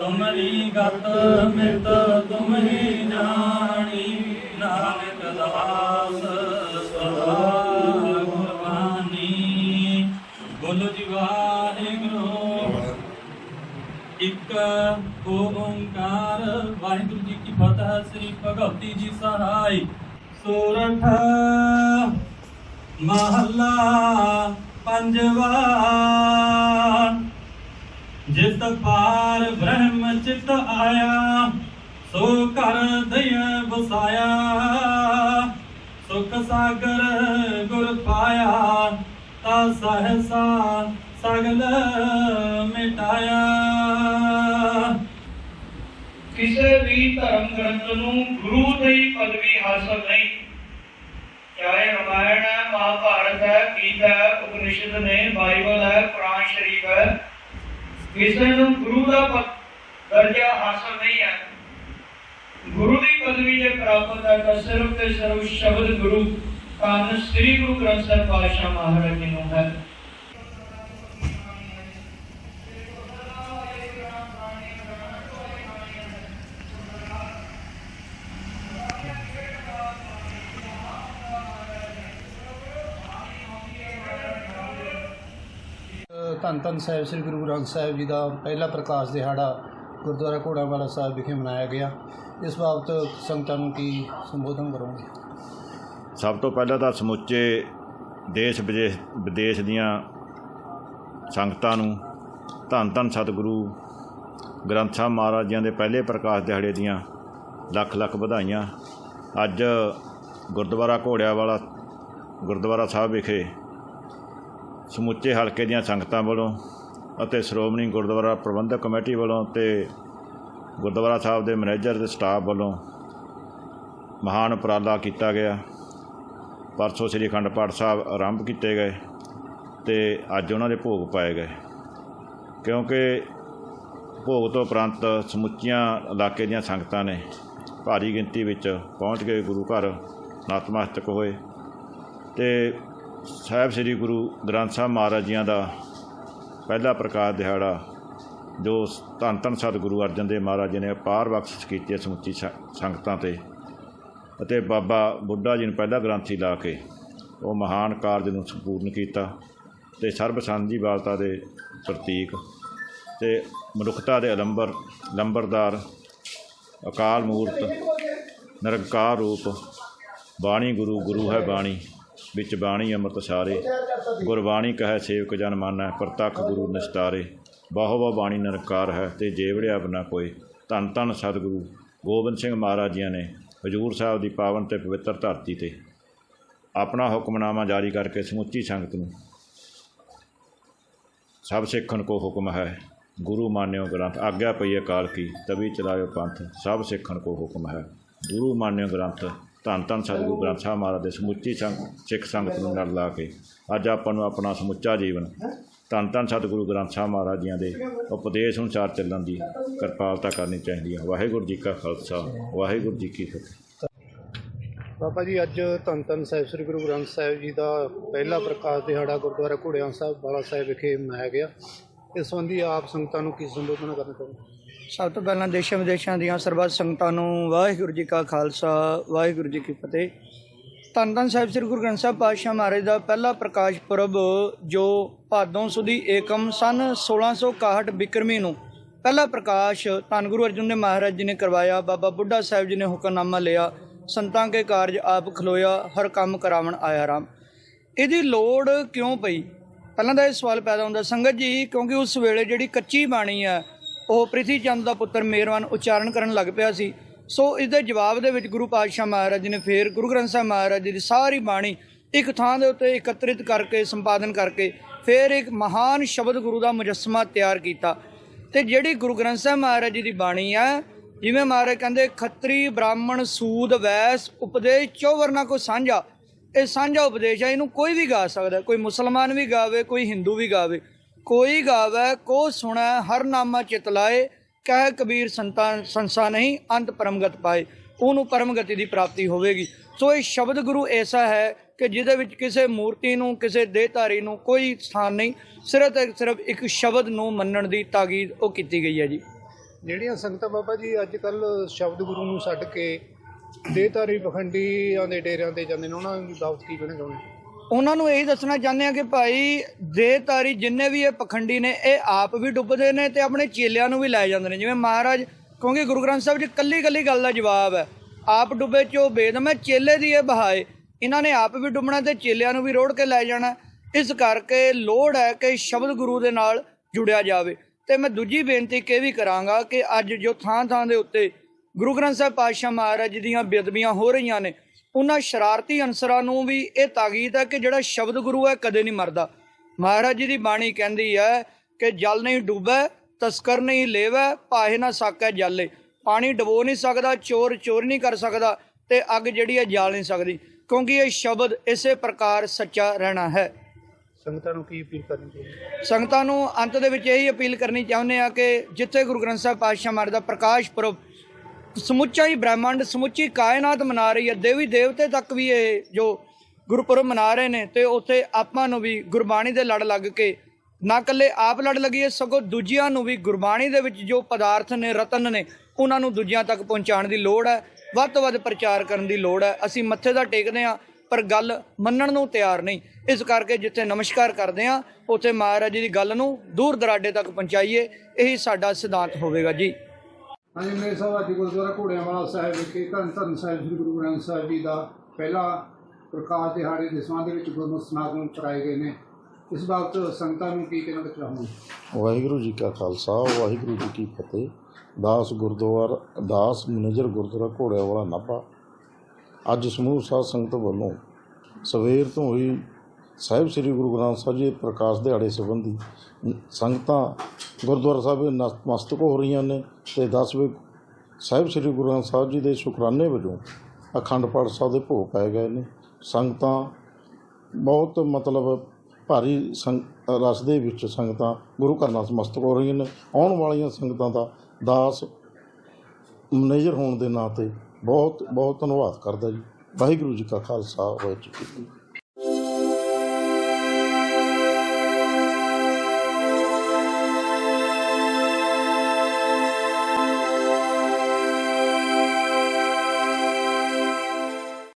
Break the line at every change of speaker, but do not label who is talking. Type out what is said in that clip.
ਤੁਮਰੀ ਗਤ ਮਿਤ ਤੁਮਹੀ ਜਾਣੀ, ਨਾਨਕ ਦਾਸ ਸਦਾ ਗੁਰਬਾਣੀ। ਬੋਲੋ ਜੀ ਵਾਹਿਗੁਰੂ ਇੱਕ ਓੰਕਾਰ। ਵਾਹਿਗੁਰੂ ਜੀ ਕੀ ਫਤਿਹ, ਸ੍ਰੀ ਭਗਵਤੀ ਜੀ ਸਹਾਈ। ਸੋਰਠ ਮਹੱਲਾ ਪੰਜਵਾ। ਜਿਤ ਪਾਰ ਬ੍ਰਹਮ ਚਿਤ ਆਇਆ, ਸੋ ਘਰ ਦਇਆ ਵਸਾਇਆ। ਸੁਖ ਸਾਗਰ ਗੁਰ ਪਾਇਆ, ਤਾ ਸਹਸਾ ਸਗਲ ਮਿਟਾਇਆ।
ਕਿਸੇ ਵੀ ਧਰਮ ਗ੍ਰੰਥ ਨੂੰ ਗੁਰੂ ਦੀ ਪਦਵੀ ਹਾਸਲ ਨਹੀਂ ਚਾਹੇ ਰਾਮਾਇਣ ਹੈ ਮਹਾਭਾਰਤ ਹੈ, ਗੀਤਾ ਹੈ, ਉਪਨਿਸ਼ਦ ਨੇ, ਬਾਈਬਲ ਹੈ, ਕੁਰਾਨ ਸ਼ਰੀਫ ਹੈ। ਕਿਸੇ ਨੂੰ ਗੁਰੂ ਦਾ ਦਰਜਾ ਹਾਸਲ ਨਹੀਂ ਹੈ। ਗੁਰੂ ਦੀ ਪਦਵੀ ਜੇ ਪ੍ਰਾਪਤ ਹੈ ਤਾਂ ਸਿਰਫ ਤੇ ਸਿਰਫ ਸ਼ਬਦ ਗੁਰੂ ਕਾਨ ਸ੍ਰੀ ਗੁਰੂ ਗ੍ਰੰਥ ਸਾਹਿਬ ਪਾਤਸ਼ਾਹ ਮਹਾਰਾਜ ਜੀ ਨੂੰ ਹੈ।
ਧੰਨ ਧੰਨ ਸਾਹਿਬ, ਸ੍ਰੀ ਗੁਰੂ ਗ੍ਰੰਥ ਸਾਹਿਬ ਜੀ ਦਾ ਪਹਿਲਾ ਪ੍ਰਕਾਸ਼ ਦਿਹਾੜਾ ਗੁਰਦੁਆਰਾ ਘੋੜਾਵਾਲਾ ਸਾਹਿਬ ਵਿਖੇ ਮਨਾਇਆ ਗਿਆ। ਇਸ ਬਾਬਤ ਸੰਗਤਾਂ ਨੂੰ ਕੀ ਸੰਬੋਧਨ ਕਰੋਗੇ?
ਸਭ ਤੋਂ ਪਹਿਲਾਂ ਤਾਂ ਸਮੁੱਚੇ ਦੇਸ਼ ਵਿਦੇਸ਼ ਵਿਦੇਸ਼ ਦੀਆਂ ਸੰਗਤਾਂ ਨੂੰ ਧੰਨ ਧੰਨ ਸਤਿਗੁਰੂ ਗ੍ਰੰਥ ਸਾਹਿਬ ਮਹਾਰਾਜ ਜੀਆਂ ਦੇ ਪਹਿਲੇ ਪ੍ਰਕਾਸ਼ ਦਿਹਾੜੇ ਦੀਆਂ ਲੱਖ ਲੱਖ ਵਧਾਈਆਂ। ਅੱਜ ਗੁਰਦੁਆਰਾ ਘੋੜਿਆਂ ਵਾਲਾ ਗੁਰਦੁਆਰਾ ਸਾਹਿਬ ਵਿਖੇ ਸਮੁੱਚੇ ਹਲਕੇ ਦੀਆਂ ਸੰਗਤਾਂ ਵੱਲੋਂ ਅਤੇ ਸ਼੍ਰੋਮਣੀ ਗੁਰਦੁਆਰਾ ਪ੍ਰਬੰਧਕ ਕਮੇਟੀ ਵੱਲੋਂ ਤੇ ਗੁਰਦੁਆਰਾ ਸਾਹਿਬ ਦੇ ਮੈਨੇਜਰ ਤੇ ਸਟਾਫ ਵੱਲੋਂ ਮਹਾਨ ਉਪਰਾਲਾ ਕੀਤਾ ਗਿਆ। ਪਰਸੋਂ ਸ੍ਰੀ ਅਖੰਡ ਪਾਠ ਸਾਹਿਬ ਆਰੰਭ ਕੀਤੇ ਗਏ ਤੇ ਅੱਜ ਉਹਨਾਂ ਦੇ ਭੋਗ ਪਾਏ ਗਏ। ਕਿਉਂਕਿ ਭੋਗ ਤੋਂ ਉਪਰੰਤ ਸਮੁੱਚੀਆਂ ਇਲਾਕੇ ਦੀਆਂ ਸੰਗਤਾਂ ਨੇ ਭਾਰੀ ਗਿਣਤੀ ਵਿੱਚ ਪਹੁੰਚ ਕੇ ਗੁਰੂ ਘਰ ਨਤਮਸਤਕ ਹੋਏ ਤੇ ਸਾਹਿਬ ਸ੍ਰੀ ਗੁਰੂ ਗ੍ਰੰਥ ਸਾਹਿਬ ਮਹਾਰਾਜ ਜੀਆਂ ਦਾ ਪਹਿਲਾ ਪ੍ਰਕਾਸ਼ ਦਿਹਾੜਾ, ਜੋ ਧੰਨ ਧੰਨ ਸਤਿਗੁਰੂ ਅਰਜਨ ਦੇਵ ਮਹਾਰਾਜ ਜੀ ਨੇ ਅਪਾਰ ਬਖਸ਼ਿਸ਼ ਕੀਤੀ ਸਮੁੱਚੀ ਸ- ਸੰਗਤਾਂ ਤੇ ਅਤੇ ਬਾਬਾ ਬੁੱਢਾ ਜੀ ਨੂੰ ਪਹਿਲਾ ਗ੍ਰੰਥੀ ਲਾ ਕੇ ਉਹ ਮਹਾਨ ਕਾਰਜ ਨੂੰ ਸੰਪੂਰਨ ਕੀਤਾ ਤੇ ਸਰਬ ਸਾਂਝੀ ਵਾਲਤਾ ਦੇ ਪ੍ਰਤੀਕ ਤੇ ਮਨੁੱਖਤਾ ਦੇ ਅਲੰਬਰ, ਲੰਬਰਦਾਰ, ਅਕਾਲ ਮੂਰਤ, ਨਿਰੰਕਾਰ ਰੂਪ, ਬਾਣੀ ਗੁਰੂ ਗੁਰੂ ਹੈ ਬਾਣੀ। ਵਿੱਚ ਬਾਣੀ ਅੰਮ੍ਰਿਤ ਸਾਰੇ ਗੁਰਬਾਣੀ ਕਹੈ, ਸੇਵਕ ਜਨ ਮਾਨੈ, ਪ੍ਰਤੱਖ ਗੁਰੂ ਨਿਸਤਾਰੇ। ਬਹੁ ਬਹੁ ਬਾਣੀ ਨਿਰੰਕਾਰ ਹੈ ਤੇ ਜੇਵੜਿਆ ਬਿਨਾ ਕੋਈ। ਧੰਨ ਧੰਨ ਸਤਿਗੁਰੂ ਗੋਬਿੰਦ ਸਿੰਘ ਮਹਾਰਾਜ ਜੀਆਂ ਨੇ ਹਜੂਰ ਸਾਹਿਬ ਦੀ ਪਾਵਨ ਤੇ ਪਵਿੱਤਰ ਧਰਤੀ ਤੇ ਆਪਣਾ ਹੁਕਮਨਾਮਾ ਜਾਰੀ ਕਰਕੇ ਸਮੁੱਚੀ ਸੰਗਤ ਨੂੰ ਸਭ ਸਿੱਖਣ ਕੋ ਹੁਕਮ ਹੈ। ਗੁਰੂ ਮਾਨਿਓ ਗ੍ਰੰਥ, ਆਗਿਆ ਪਈ ਅਕਾਲ ਕੀ, ਤਵੀ ਚਲਾਇਓ ਪੰਥ, ਸਭ ਸਿੱਖਣ ਕੋ ਹੁਕਮ ਹੈ। ਗੁਰੂ ਮਾਨਿਓ ਗ੍ਰੰਥ ਧੰਨ ਧੰਨ ਸਤਿਗੁਰੂ ਗ੍ਰੰਥ ਸਾਹਿਬ ਮਹਾਰਾਜ ਦੇ ਸਮੁੱਚੀ ਸੰਗ ਸਿੱਖ ਸੰਗਤ ਨੂੰ ਨਾਲ ਲਾ ਕੇ ਅੱਜ ਆਪਾਂ ਨੂੰ ਆਪਣਾ ਸਮੁੱਚਾ ਜੀਵਨ, ਧੰਨ ਧੰਨ ਸਤਿਗੁਰੂ ਗ੍ਰੰਥ ਸਾਹਿਬ ਮਹਾਰਾਜ ਜੀਆਂ ਦੇ ਉਪਦੇਸ਼ ਅਨੁਸਾਰ ਚੱਲਣ ਦੀ ਕਿਰਪਾਲਤਾ ਕਰਨੀ ਚਾਹੀਦੀ ਹੈ। ਵਾਹਿਗੁਰੂ ਜੀ ਕਾ ਖਾਲਸਾ, ਵਾਹਿਗੁਰੂ ਜੀ ਕੀ ਫਤਿਹ।
ਬਾਬਾ ਜੀ, ਅੱਜ ਧੰਨ ਧੰਨ ਸਾਹਿਬ, ਸ੍ਰੀ ਗੁਰੂ ਗ੍ਰੰਥ ਸਾਹਿਬ ਜੀ ਦਾ ਪਹਿਲਾ ਪ੍ਰਕਾਸ਼ ਦਿਹਾੜਾ ਗੁਰਦੁਆਰਾ ਘੋੜਿਆਂ ਸਾਹਿਬ ਬਾਲਾ ਸਾਹਿਬ ਵਿਖੇ ਮਨਾਇਆ ਗਿਆ। ਇਸ ਸੰਬੰਧੀ ਆਪ ਸੰਗਤਾਂ ਨੂੰ ਕੀ ਸੰਬੋਧਨ ਕਰਨਾ ਚਾਹੁੰਦੇ
ਸਭ ਤੋਂ ਪਹਿਲਾਂ ਦੇਸ਼ਾਂ ਵਿਦੇਸ਼ਾਂ ਦੀਆਂ ਸਰਬੱਤ ਸੰਗਤਾਂ ਨੂੰ ਵਾਹਿਗੁਰੂ ਜੀ ਕਾ ਖਾਲਸਾ, ਵਾਹਿਗੁਰੂ ਜੀ ਕੀ ਫਤਿਹ। ਧੰਨ ਧੰਨ ਸਾਹਿਬ ਸ੍ਰੀ ਗੁਰੂ ਗ੍ਰੰਥ ਸਾਹਿਬ ਪਾਤਸ਼ਾਹ ਮਹਾਰਾਜ ਦਾ ਪਹਿਲਾ ਪ੍ਰਕਾਸ਼ ਪੁਰਬ, ਜੋ ਭਾਦੋਂ ਸੁਦੀ ਏਕਮ ਸਨ 1661 ਬਿਕਰਮੀ ਨੂੰ ਪਹਿਲਾ ਪ੍ਰਕਾਸ਼ ਧੰਨ ਗੁਰੂ ਅਰਜਨ ਦੇ ਮਹਾਰਾਜ ਜੀ ਨੇ ਕਰਵਾਇਆ, ਬਾਬਾ ਬੁੱਢਾ ਸਾਹਿਬ ਜੀ ਨੇ ਹੁਕਮਨਾਮਾ ਲਿਆ, ਸੰਤਾਂ ਕੇ ਕਾਰਜ ਆਪ ਖਲੋਇਆ, ਹਰ ਕੰਮ ਕਰਾਵਣ ਆਇਆ ਰਾਮ। ਇਹਦੀ ਲੋੜ ਕਿਉਂ ਪਈ? ਪਹਿਲਾਂ ਤਾਂ ਇਹ ਸਵਾਲ ਪੈਦਾ ਹੁੰਦਾ, ਸੰਗਤ ਜੀ, ਕਿਉਂਕਿ ਉਸ ਵੇਲੇ ਜਿਹੜੀ ਕੱਚੀ ਬਾਣੀ ਆ ਉਹ ਪ੍ਰਿਥੀ ਚੰਦ ਦਾ ਪੁੱਤਰ ਮੇਰਵਾਨ ਉਚਾਰਨ ਕਰਨ ਲੱਗ ਪਿਆ ਸੀ। ਸੋ ਇਸ ਦੇ ਜਵਾਬ ਦੇ ਵਿੱਚ ਗੁਰੂ ਪਾਤਸ਼ਾਹ ਮਹਾਰਾਜ ਜੀ ਨੇ ਫੇਰ ਗੁਰੂ ਗ੍ਰੰਥ ਸਾਹਿਬ ਮਹਾਰਾਜ ਜੀ ਦੀ ਸਾਰੀ ਬਾਣੀ ਇੱਕ ਥਾਂ ਦੇ ਉੱਤੇ ਇਕੱਤਰਿਤ ਕਰਕੇ, ਸੰਪਾਦਨ ਕਰਕੇ ਫੇਰ ਇੱਕ ਮਹਾਨ ਸ਼ਬਦ ਗੁਰੂ ਦਾ ਮੁਜੱਸਮਾ ਤਿਆਰ ਕੀਤਾ। ਤੇ ਜਿਹੜੀ ਗੁਰੂ ਗ੍ਰੰਥ ਸਾਹਿਬ ਮਹਾਰਾਜ ਜੀ ਦੀ ਬਾਣੀ ਆ, ਜਿਵੇਂ ਮਹਾਰਾਜ ਕਹਿੰਦੇ, ਖੱਤਰੀ ਬ੍ਰਾਹਮਣ ਸੂਦ ਵੈਸ ਉਪਦੇਸ਼ ਚੌ ਵਰਨਾ ਕੋ ਸਾਂਝਾ। ਇਹ ਸਾਂਝਾ ਉਪਦੇਸ਼ ਆ, ਇਹਨੂੰ ਕੋਈ ਵੀ ਗਾ ਸਕਦਾ, ਕੋਈ ਮੁਸਲਮਾਨ ਵੀ ਗਾਵੇ, ਕੋਈ ਹਿੰਦੂ ਵੀ ਗਾਵੇ। ਕੋਈ ਗਾਵੇ, ਕੋ ਸੁਣੈ, ਹਰ ਨਾਮਾ ਚਿਤ ਲਾਏ, ਕਹਿ ਕਬੀਰ ਸੰਤਾਂ, ਸੰਸਾ ਨਹੀਂ, ਅੰਤ ਪਰਮਗਤ ਪਾਏ। ਉਹਨੂੰ ਪਰਮਗਤੀ ਦੀ ਪ੍ਰਾਪਤੀ ਹੋਵੇਗੀ। ਸੋ ਇਹ ਸ਼ਬਦ ਗੁਰੂ ਐਸਾ ਹੈ ਕਿ ਜਿਹਦੇ ਵਿੱਚ ਕਿਸੇ ਮੂਰਤੀ ਨੂੰ, ਕਿਸੇ ਦੇਹਧਾਰੀ ਨੂੰ ਕੋਈ ਸਥਾਨ ਨਹੀਂ, ਸਿਰਫ ਤੇ ਸਿਰਫ ਇੱਕ ਸ਼ਬਦ ਨੂੰ ਮੰਨਣ ਦੀ ਤਾਕੀਦ ਉਹ ਕੀਤੀ ਗਈ ਹੈ ਜੀ।
ਜਿਹੜੀਆਂ ਸੰਗਤਾਂ ਬਾਬਾ ਜੀ ਅੱਜ ਕੱਲ ਸ਼ਬਦ ਗੁਰੂ ਨੂੰ ਛੱਡ ਕੇ ਦੇਹਧਾਰੀ ਪਖੰਡੀਆਂ ਦੇ ਡੇਰਿਆਂ ਤੇ ਜਾਂਦੇ ਨੇ, ਉਹਨਾਂ ਦੀ ਦਾਵਤ ਕੀ ਬਣੇ ਚਾਹੁੰਦੇ
ਉਹਨਾਂ ਨੂੰ ਇਹੀ ਦੱਸਣਾ ਚਾਹੁੰਦੇ ਆ ਕਿ ਭਾਈ ਦੇਹਧਾਰੀ ਜਿੰਨੇ ਵੀ ਇਹ ਪਖੰਡੀ ਨੇ, ਇਹ ਆਪ ਵੀ ਡੁੱਬਦੇ ਨੇ ਤੇ ਆਪਣੇ ਚੇਲਿਆਂ ਨੂੰ ਵੀ ਲੈ ਜਾਂਦੇ ਨੇ। ਜਿਵੇਂ ਮਹਾਰਾਜ ਕਿਉਂਕਿ ਗੁਰੂ ਗ੍ਰੰਥ ਸਾਹਿਬ 'ਚ ਕੱਲੀ ਕੱਲੀ ਗੱਲ ਦਾ ਜਵਾਬ ਹੈ। ਆਪ ਡੁੱਬੇ ਚੋ ਬੇਦਮ ਹੈ, ਚੇਲੇ ਦੀ ਇਹ ਬਹਾਏ। ਇਹਨਾਂ ਨੇ ਆਪ ਵੀ ਡੁੱਬਣਾ ਤੇ ਚੇਲਿਆਂ ਨੂੰ ਵੀ ਰੋੜ ਕੇ ਲੈ ਜਾਣਾ। ਇਸ ਕਰਕੇ ਲੋੜ ਹੈ ਕਿ ਸ਼ਬਦ ਗੁਰੂ ਦੇ ਨਾਲ ਜੁੜਿਆ ਜਾਵੇ। ਤੇ ਮੈਂ ਦੂਜੀ ਬੇਨਤੀ ਕਿ ਵੀ ਕਰਾਂਗਾ ਕਿ ਅੱਜ ਜੋ ਥਾਂ ਥਾਂ ਦੇ ਉੱਤੇ ਗੁਰੂ ਗ੍ਰੰਥ ਸਾਹਿਬ ਪਾਤਸ਼ਾਹ ਮਹਾਰਾਜ ਦੀਆਂ ਬੇਦਬੀਆਂ ਹੋ ਰਹੀਆਂ ਨੇ ਉਹਨਾਂ ਸ਼ਰਾਰਤੀ ਅਨਸਰਾਂ ਨੂੰ ਵੀ ਇਹ ਤਾਕੀਦ ਹੈ ਕਿ ਜਿਹੜਾ ਸ਼ਬਦ ਗੁਰੂ ਹੈ ਕਦੇ ਨਹੀਂ ਮਰਦਾ। ਮਹਾਰਾਜ ਜੀ ਦੀ ਬਾਣੀ ਕਹਿੰਦੀ ਹੈ ਕਿ ਜਲ ਨਹੀਂ ਡੁੱਬੈ ਤਸਕਰ ਨਹੀਂ ਲੇਵੈ ਪਾਹੇ ਨਾ ਸਾਕੈ ਜਾਲੇ। ਪਾਣੀ ਡਬੋ ਨਹੀਂ ਸਕਦਾ ਚੋਰ ਚੋਰ ਨਹੀਂ ਕਰ ਸਕਦਾ ਤੇ ਅੱਗ ਜਿਹੜੀ ਹੈ ਜਾਲ ਨਹੀਂ ਸਕਦੀ। ਕਿਉਂਕਿ ਇਹ ਸ਼ਬਦ ਇਸੇ ਪ੍ਰਕਾਰ ਸੱਚਾ ਰਹਿਣਾ ਹੈ।
ਸੰਗਤਾਂ ਨੂੰ ਕੀ ਅਪੀਲ ਕਰਨੀ ਚਾਹੀਦੀ?
ਸੰਗਤਾਂ ਨੂੰ ਅੰਤ ਦੇ ਵਿੱਚ ਇਹੀ ਅਪੀਲ ਕਰਨੀ ਚਾਹੁੰਦੇ ਆ ਕਿ ਜਿੱਥੇ ਗੁਰੂ ਗ੍ਰੰਥ ਸਾਹਿਬ ਪਾਤਸ਼ਾਹ ਮਹਾਰਾਜ ਦਾ ਪ੍ਰਕਾਸ਼ ਪੁਰਬ ਸਮੁੱਚਾ ਹੀ ਬ੍ਰਹਿਮੰਡ, ਸਮੁੱਚੀ ਕਾਇਨਾਤ ਮਨਾ ਰਹੀ ਹੈ। ਦੇਵੀ ਦੇਵਤੇ ਤੱਕ ਵੀ ਇਹ ਜੋ ਗੁਰਪੁਰਬ ਮਨਾ ਰਹੇ ਨੇ ਤੇ ਉੱਥੇ ਆਪਾਂ ਨੂੰ ਵੀ ਗੁਰਬਾਣੀ ਦੇ ਲੜ ਲੱਗ ਕੇ ਨਾ ਇਕੱਲੇ ਆਪ ਲੜ ਲੱਗੀਏ ਸਗੋਂ ਦੂਜਿਆਂ ਨੂੰ ਵੀ ਗੁਰਬਾਣੀ ਦੇ ਵਿੱਚ ਜੋ ਪਦਾਰਥ ਨੇ, ਰਤਨ ਨੇ, ਉਹਨਾਂ ਨੂੰ ਦੂਜਿਆਂ ਤੱਕ ਪਹੁੰਚਾਉਣ ਦੀ ਲੋੜ ਹੈ। ਵੱਧ ਤੋਂ ਵੱਧ ਪ੍ਰਚਾਰ ਕਰਨ ਦੀ ਲੋੜ ਹੈ। ਅਸੀਂ ਮੱਥੇ ਦਾ ਟੇਕਦੇ ਹਾਂ, ਪਰ ਗੱਲ ਮੰਨਣ ਨੂੰ ਤਿਆਰ ਨਹੀਂ। ਇਸ ਕਰਕੇ ਜਿੱਥੇ ਨਮਸਕਾਰ ਕਰਦੇ ਹਾਂ, ਉੱਥੇ ਮਹਾਰਾਜ ਜੀ ਦੀ ਗੱਲ ਨੂੰ ਦੂਰ ਦਰਾਡੇ ਤੱਕ ਪਹੁੰਚਾਈਏ। ਇਹੀ ਸਾਡਾ ਸਿਧਾਂਤ ਹੋਵੇਗਾ ਜੀ।
ਹਾਂਜੀ, ਮੇਰੇ ਸਾਹਿਬ ਅੱਜ ਗੁਰਦੁਆਰਾ ਘੋੜਿਆਂਵਾਲਾ ਸਾਹਿਬ ਵਿਖੇ ਧੰਨ ਧੰਨ ਸਾਹਿਬ ਸ੍ਰੀ ਗੁਰੂ ਗ੍ਰੰਥ ਸਾਹਿਬ ਜੀ ਦਾ ਪਹਿਲਾ ਪ੍ਰਕਾਸ਼ ਦਿਹਾੜੇ ਦੇ ਸੰਬੰਧ ਵਿੱਚ ਗੁਰਮਤਿ ਸਮਾਗਮ ਕਰਾਏ ਗਏ ਨੇ। ਇਸ ਬਾਬਤ ਸੰਗਤਾਂ ਨੂੰ ਕੀ ਕਹਿਣਾ ਚਾਹੁੰਦਾ
ਵਾਹਿਗੁਰੂ ਜੀ ਕਾ ਖਾਲਸਾ, ਵਾਹਿਗੁਰੂ ਜੀ ਕੀ ਫਤਿਹ। ਦਾਸ ਗੁਰਦੁਆਰਾ, ਦਾਸ ਮੈਨੇਜਰ ਗੁਰਦੁਆਰਾ ਘੋੜਿਆਂ ਵਾਲਾ ਨਾਭਾ। ਅੱਜ ਸਮੂਹ ਸਾਧ ਸੰਗਤ ਵੱਲੋਂ ਸਵੇਰ ਤੋਂ ਹੀ ਸਾਹਿਬ ਸ੍ਰੀ ਗੁਰੂ ਗ੍ਰੰਥ ਸਾਹਿਬ ਜੀ ਦੇ ਪ੍ਰਕਾਸ਼ ਦਿਹਾੜੇ ਸੰਬੰਧੀ ਸੰਗਤਾਂ ਗੁਰਦੁਆਰਾ ਸਾਹਿਬ ਵਿੱਚ ਨਤਮਸਤਕ ਹੋ ਰਹੀਆਂ ਨੇ ਤੇ 10ਵੇਂ ਸਾਹਿਬ ਸ੍ਰੀ ਗੁਰੂ ਗ੍ਰੰਥ ਸਾਹਿਬ ਜੀ ਦੇ ਸ਼ੁਕਰਾਨੇ ਵਜੋਂ ਅਖੰਡ ਪਾਠ ਸਾਹਿਬ ਦੇ ਭੋਗ ਪਾਏ ਗਏ ਨੇ। ਸੰਗਤਾਂ ਬਹੁਤ ਮਤਲਬ ਭਾਰੀ ਸੰਗ, ਰਸ ਦੇ ਵਿੱਚ ਸੰਗਤਾਂ ਗੁਰੂ ਘਰ ਨਾਲ ਸਮਸਤਕ ਹੋ ਰਹੀਆਂ ਨੇ। ਆਉਣ ਵਾਲੀਆਂ ਸੰਗਤਾਂ ਦਾ ਦਾਸ ਮੈਨੇਜਰ ਹੋਣ ਦੇ ਨਾਤੇ ਬਹੁਤ ਬਹੁਤ ਧੰਨਵਾਦ ਕਰਦਾ ਜੀ। ਵਾਹਿਗੁਰੂ ਜੀ ਕਾ ਖਾਲਸਾ, ਵਾਹਿਗੁਰੂ ਜੀ